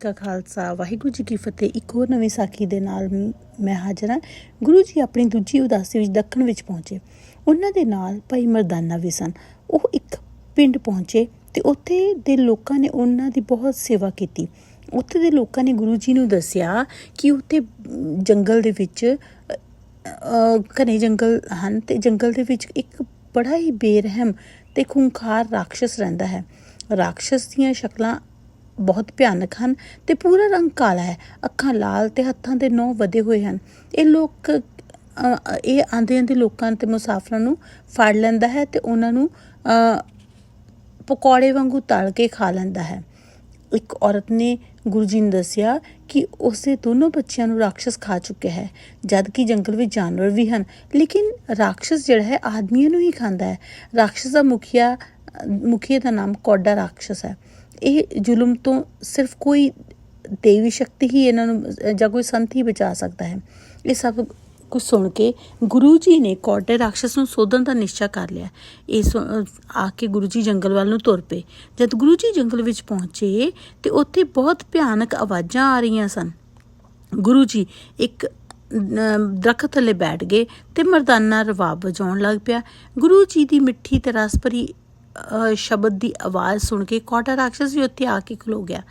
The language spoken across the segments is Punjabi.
ਕਾ ਖਾਲਸਾ ਵਾਹਿਗੁਰੂ ਜੀ ਕੀ ਫਤਿਹ। ਇੱਕ ਹੋਰ ਨਵੇਂ ਸਾਖੀ ਦੇ ਨਾਲ ਮੈਂ ਹਾਜ਼ਰ ਹਾਂ। ਗੁਰੂ ਜੀ ਆਪਣੀ ਦੂਜੀ ਉਦਾਸੀ ਵਿੱਚ ਦੱਖਣ ਵਿੱਚ ਪਹੁੰਚੇ। ਉਹਨਾਂ ਦੇ ਨਾਲ ਭਾਈ ਮਰਦਾਨਾ ਵੀ ਸਨ। ਉਹ ਇੱਕ ਪਿੰਡ ਪਹੁੰਚੇ ਤੇ ਉੱਥੇ ਦੇ ਲੋਕਾਂ ਨੇ ਉਹਨਾਂ ਦੀ ਬਹੁਤ ਸੇਵਾ ਕੀਤੀ। ਉੱਥੇ ਦੇ ਲੋਕਾਂ ਨੇ ਗੁਰੂ ਜੀ ਨੂੰ ਦੱਸਿਆ ਕਿ ਉੱਥੇ ਜੰਗਲ ਦੇ ਵਿੱਚ ਅ, ਜੰਗਲ ਹਨ ਤੇ ਜੰਗਲ ਦੇ ਵਿੱਚ ਇੱਕ ਬੜਾ ਹੀ ਬੇਰਹਿਮ ਤੇ ਖੂੰਖਾਰ ਰਾਖਸ਼ ਰਹਿੰਦਾ ਹੈ। ਰਾਖਸ਼ ਦੀਆਂ ਸ਼ਕਲਾਂ ਬਹੁਤ ਭਿਆਨਕ ਹਨ ਤੇ ਪੂਰਾ ਰੰਗ ਕਾਲਾ ਹੈ। ਅੱਖਾਂ ਲਾਲ ਤੇ ਹੱਥਾਂ ਦੇ ਨੌ ਵਧੇ ਹੋਏ ਹਨ। ਇਹ ਲੋਕ ਇਹ ਆਂਦੇ ਆਂਦੇ ਲੋਕਾਂ ਤੇ ਮੁਸਾਫਰਾਂ ਨੂੰ ਫੜ ਲੈਂਦਾ ਹੈ ਤੇ ਉਹਨਾਂ ਨੂੰ ਪਕੌੜੇ ਵਾਂਗੂ ਤਲ ਕੇ ਖਾ ਲੈਂਦਾ ਹੈ। ਇੱਕ ਔਰਤ ਨੇ ਗੁਰੂ ਜੀ ਨੂੰ ਦੱਸਿਆ ਕਿ ਉਸੇ ਦੋਨੋਂ ਬੱਚਿਆਂ ਨੂੰ ਰਾਖਸ਼ ਖਾ ਚੁੱਕਿਆ ਹੈ ਜਦ ਕਿ ਜੰਗਲ ਵਿੱਚ ਜਾਨਵਰ ਵੀ ਹਨ। ਲੇਕਿਨ ਰਾਖਸ਼ ਜਿਹੜਾ ਹੈ, ਆਦਮੀਆਂ ਨੂੰ ਹੀ ਖਾਂਦਾ ਹੈ। ਰਾਖਸ਼ ਦਾ ਮੁਖੀਆ, ਮੁਖੀਏ ਦਾ ਨਾਮ ਕੋਡਾ ਰਾਖਸ਼ ਹੈ। ਇਹ ਜ਼ੁਲਮ ਤੋਂ ਸਿਰਫ ਕੋਈ ਦੇਵੀ ਸ਼ਕਤੀ ਹੀ ਇਹਨਾਂ ਨੂੰ ਜਾਂ ਕੋਈ ਸੰਤ ਹੀ ਬਚਾ ਸਕਦਾ ਹੈ। ਇਹ ਸਭ ਕੁਝ ਸੁਣ ਕੇ ਗੁਰੂ ਜੀ ਨੇ ਕੋਡੇ ਰਾਖਸ਼ ਨੂੰ ਸੋਧਣ ਦਾ ਨਿਸ਼ਚਾ ਕਰ ਲਿਆ। ਇਹ ਸੁ- ਆ ਕੇ ਗੁਰੂ ਜੀ ਜੰਗਲ ਵੱਲ ਨੂੰ ਤੁਰ ਪਏ। ਜਦ ਗੁਰੂ ਜੀ ਜੰਗਲ ਵਿੱਚ ਪਹੁੰਚੇ ਤੇ ਉੱਥੇ ਬਹੁਤ ਭਿਆਨਕ ਆਵਾਜ਼ਾਂ ਆ ਰਹੀਆਂ ਸਨ। ਗੁਰੂ ਜੀ ਇੱਕ ਅਮ, ਦਰਖਤ ਥੱਲੇ ਬੈਠ ਗਏ ਤੇ ਮਰਦਾਨਾ ਰਵਾਬ ਵਜਾਉਣ ਲੱਗ ਪਿਆ। ਗੁਰੂ ਜੀ ਦੀ ਮਿੱਠੀ ਤੇ ਰਸ ਭਰੀ ਸ਼ਬਦ ਦੀ ਆਵਾਜ਼ ਸੁਣ ਕੇ ਕੋਟਾ ਰਾਖਸ਼ ਵੀ ਉੱਥੇ ਆ ਕੇ ਖਲੋ ਗਿਆ,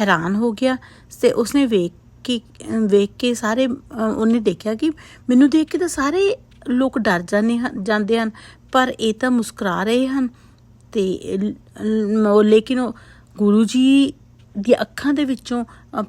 ਹੈਰਾਨ ਹੋ ਗਿਆ ਤੇ ਉਸਨੇ ਵੇਖ ਕੇ ਵੇਖ ਕੇ ਸਾਰੇ ਉਹਨੇ ਦੇਖਿਆ ਕਿ ਮੈਨੂੰ ਦੇਖ ਕੇ ਤਾਂ ਸਾਰੇ ਲੋਕ ਡਰ ਜਾਂਦੇ ਹਨ ਜਾਂਦੇ ਹਨ, ਪਰ ਇਹ ਤਾਂ ਮੁਸਕਰਾ ਰਹੇ ਹਨ ਤੇ ਲੇਕਿਨ ਉਹ ਗੁਰੂ ਜੀ ਦੀਆਂ ਅੱਖਾਂ ਦੇ ਵਿੱਚੋਂ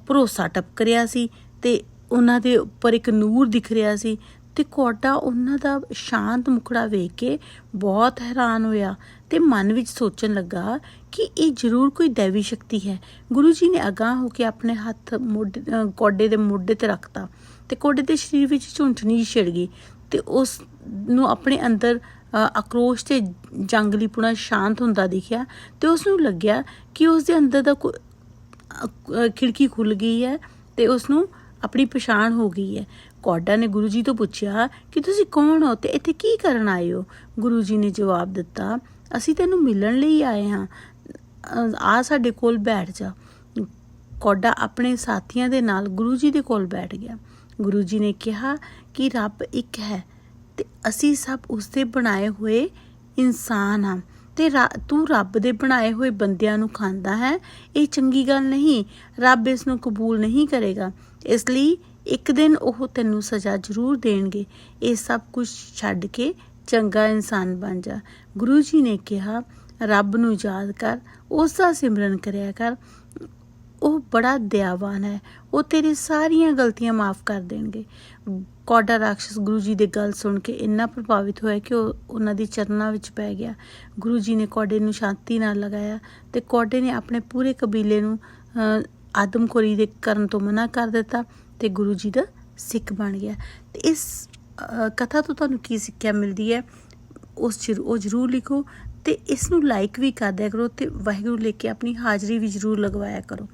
ਭਰੋਸਾ ਟਪਕ ਰਿਹਾ ਸੀ ਤੇ ਉਹਨਾਂ ਦੇ ਉੱਪਰ ਇੱਕ ਨੂਰ ਦਿਖ ਰਿਹਾ ਸੀ ਤੇ ਕੋਡਾ ਉਹਨਾਂ ਦਾ ਸ਼ਾਂਤ ਮੁਖੜਾ ਵੇਖ ਕੇ ਬਹੁਤ ਹੈਰਾਨ ਹੋਇਆ ਤੇ ਮਨ ਵਿੱਚ ਸੋਚਣ ਲੱਗਾ ਕਿ ਇਹ ਜ਼ਰੂਰ ਕੋਈ ਦੇਵੀ ਸ਼ਕਤੀ ਹੈ। ਗੁਰੂ ਜੀ ਨੇ ਅਗਾਹ ਹੋ ਕੇ ਆਪਣੇ ਹੱਥ ਮੋਢੇ ਕੋਡੇ ਦੇ ਮੋਢੇ ਤੇ ਰੱਖਤਾ ਤੇ ਕੋਡੇ ਦੇ ਸਰੀਰ ਵਿੱਚ ਝੁੰਝਣੀ ਛਿੜ ਗਈ ਤੇ ਉਸ ਨੂੰ ਆਪਣੇ ਅੰਦਰ ਅਕਰੋਸ਼ ਆਕਰੋਸ਼ ਤੇ ਜੰਗਲੀਪੁਣਾ ਸ਼ਾਂਤ ਹੁੰਦਾ ਦਿਖਿਆ ਤੇ ਉਸ ਨੂੰ ਲੱਗਿਆ ਕਿ ਉਸ ਦੇ ਅੰਦਰ ਦਾ ਕੋਈ ਖਿੜਕੀ ਖੁੱਲ ਗਈ ਹੈ ਤੇ ਉਸ ਨੂੰ ਆਪਣੀ ਪਛਾਣ ਹੋ ਗਈ ਹੈ। ਕੌਡਾ ਨੇ ਗੁਰੂ ਜੀ ਤੋਂ ਪੁੱਛਿਆ ਕਿ ਤੁਸੀਂ ਕੌਣ ਹੋ ਤੇ ਇੱਥੇ ਕੀ ਕਰਨ ਆਏ ਹੋ? ਗੁਰੂ ਜੀ ਨੇ ਜਵਾਬ ਦਿੱਤਾ ਅਸੀਂ ਤੈਨੂੰ ਮਿਲਣ ਲਈ ਆਏ ਹਾਂ। ਅ, ਆ ਸਾਡੇ ਕੋਲ ਬੈਠ ਜਾ। ਕੋਡਾ ਆਪਣੇ ਸਾਥੀਆਂ ਦੇ ਨਾਲ ਗੁਰੂ ਜੀ ਦੇ ਕੋਲ ਬੈਠ ਗਿਆ। ਗੁਰੂ ਜੀ ਨੇ ਕਿਹਾ ਕਿ ਰੱਬ ਇੱਕ ਹੈ ਤੇ ਅਸੀਂ ਸਭ ਉਸਦੇ ਬਣਾਏ ਹੋਏ ਇਨਸਾਨ ਹਾਂ। ਤੇ ਤੂੰ ਰੱਬ ਦੇ ਬਣਾਏ ਹੋਏ ਬੰਦਿਆਂ ਨੂੰ ਖਾਂਦਾ ਹੈ, ਇਹ ਚੰਗੀ ਗੱਲ ਨਹੀਂ, ਰੱਬ ਇਸ ਨੂੰ ਕਬੂਲ ਨਹੀਂ ਕਰੇਗਾ। ਇਸ ਲਈ ਇੱਕ ਦਿਨ ਉਹ ਤੈਨੂੰ ਸਜ਼ਾ ਜ਼ਰੂਰ ਦੇਣਗੇ। ਇਹ ਸਭ ਕੁਝ ਛੱਡ ਕੇ ਚੰਗਾ ਇਨਸਾਨ ਬਣ ਜਾ। ਗੁਰੂ ਜੀ ਨੇ ਕਿਹਾ, ਰੱਬ ਨੂੰ ਯਾਦ ਕਰ, ਉਸ ਦਾ ਸਿਮਰਨ ਕਰਿਆ ਕਰ। ਉਹ ਬੜਾ ਦਇਆਵਾਨ ਹੈ। ਉਹ ਤੇਰੀ ਸਾਰੀਆਂ ਗਲਤੀਆਂ ਮਾਫ ਕਰ ਦੇਣਗੇ। ਕੋਡਾ ਰਾਖਸ਼ ਗੁਰੂ ਜੀ ਦੇ ਗੱਲ ਸੁਣ ਕੇ ਇੰਨਾ ਪ੍ਰਭਾਵਿਤ ਹੋਇਆ ਕਿ ਉਹ ਉਹਨਾਂ ਦੀ ਚਰਨਾਂ ਵਿੱਚ ਪੈ ਗਿਆ। ਗੁਰੂ ਜੀ ਨੇ ਕੋਡੇ ਨੂੰ ਸ਼ਾਂਤੀ ਨਾਲ ਲਗਾਇਆ ਤੇ ਕੋਡੇ ਨੇ ਆਪਣੇ ਪੂਰੇ ਕਬੀਲੇ ਨੂੰ ਆਦਮਖੋਰੀ ਦੇ ਕਰਨ ਤੋਂ ਮਨਾ ਕਰ ਦਿੱਤਾ ਤੇ ਗੁਰੂ ਜੀ ਦਾ ਸਿੱਖ ਬਣ ਗਿਆ। ਤੇ ਇਸ ਕਥਾ ਤੋਂ ਤੁਹਾਨੂੰ ਕੀ ਸਿੱਖਿਆ ਮਿਲਦੀ ਹੈ? ਉਸ ਚਿਰ ਉਹ ਜ਼ਰੂਰ ਲਿਖੋ ਤੇ ਇਸ ਨੂੰ ਲਾਈਕ ਵੀ ਕਰ ਦਿਆ ਕਰੋ ਤੇ ਵਾਹਿਗੁਰੂ ਲੈ ਕੇ ਆਪਣੀ ਹਾਜ਼ਰੀ ਵੀ ਜ਼ਰੂਰ ਲਗਵਾਇਆ ਕਰੋ।